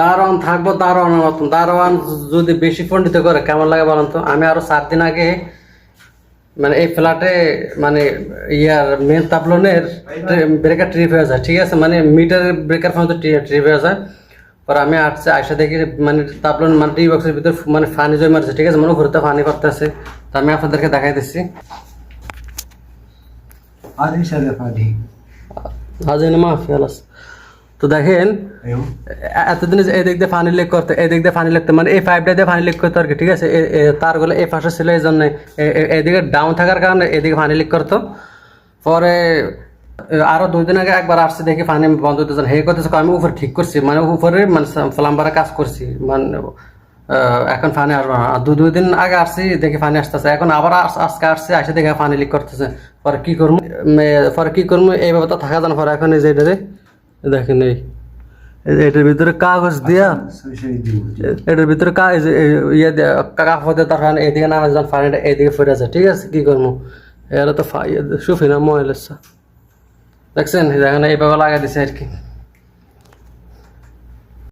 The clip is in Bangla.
দারোয়ান থাকব দারোয়ানের মতন। দারোয়ান যদি বেশি পণ্ডিত করে কেমন লাগে বলেন তো? আমি আরও চার দিন আগে মানে এই ফ্ল্যাটে মানে ইয়ার মেন তাপলনের ব্রেকার ট্রিপ হয়ে যায় ঠিক আছে? মানে মিটারের ব্রেকার ফোন ট্রিপ হয়ে যায়। পরে আমি আসছে আসে দেখি মানে তাপলন মানে টি বক্সের ভিতরে মানে ফানি জয় মারছে ঠিক আছে? মনে ঘুরতে ফানি করতেছে। তো আমি আপনাদেরকে দেখাই দিচ্ছি। আরে সাদা আজ মাফি আলাস তো দেখেন এতদিন এদিক দিয়ে পানি লিক করতে এদিক দিয়ে পানি লিখতে মানে এই পাইপটা দিয়ে পানি লিক করতো আর কি ঠিক আছে? তারগুলো এই পাশে ছিল এই জন্য এদিকে ডাউন থাকার কারণে এদিকে পানি লিক করতো। পরে আরও দুই দিন আগে একবার আসছে দেখি পানি বন্ধ হতে হে করতেছে আমি উপরে ঠিক করছি। মানে উপরে মানে প্লাম্বারে কাজ করছি। মানে এখন পানি আসবে না। দু দুই দিন আগে আসছি দেখি পানি আসতেছে। এখন আবার আজকে আসছে আসে দেখে পানি লিক করতেছে। পরে কি করব? পরে কি করব? এই ব্যাপারটা থাকা যান পরে এখন যে দেখেন এই। এটার ভিতরে কাগজ দিয়া এটার ভিতরে ইয়ে কাগজ ইয়ে কাগজ তখন এদিকে নামাজ যখন এদিকে ফিরে আছে ঠিক আছে? কি করব? এরা তো সুফিনা মহিলা দেখছেন? দেখেন এইভাবে লাগাই দিছে আর কি।